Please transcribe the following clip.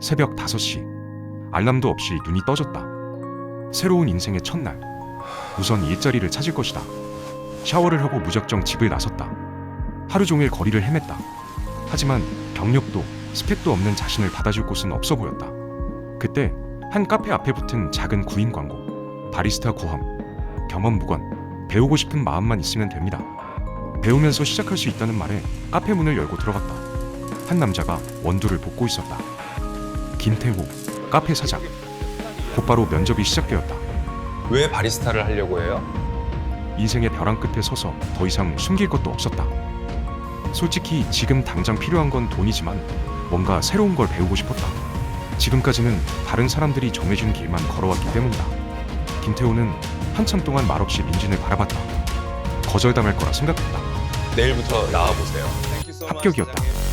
새벽 5시. 알람도 없이 눈이 떠졌다. 새로운 인생의 첫날. 우선 일자리를 찾을 것이다. 샤워를 하고 무작정 집을 나섰다. 하루 종일 거리를 헤맸다. 하지만 경력도 스펙도 없는 자신을 받아줄 곳은 없어 보였다. 그때 한 카페 앞에 붙은 작은 구인 광고. 바리스타 구함. 경험 무관. 배우고 싶은 마음만 있으면 됩니다. 배우면서 시작할 수 있다는 말에 카페 문을 열고 들어갔다. 한 남자가 원두를 볶고 있었다. 김태호, 카페 사장. 곧바로 면접이 시작되었다. 왜 바리스타를 하려고 해요? 인생의 벼랑 끝에 서서 더 이상 숨길 것도 없었다. 솔직히 지금 당장 필요한 건 돈이지만 뭔가 새로운 걸 배우고 싶었다. 지금까지는 다른 사람들이 정해준 길만 걸어왔기 때문이다. 김태호는 한참 동안 말없이 민준을 바라봤다. 거절당할 거라 생각했다. 내일부터 나와 보세요. 합격이었다.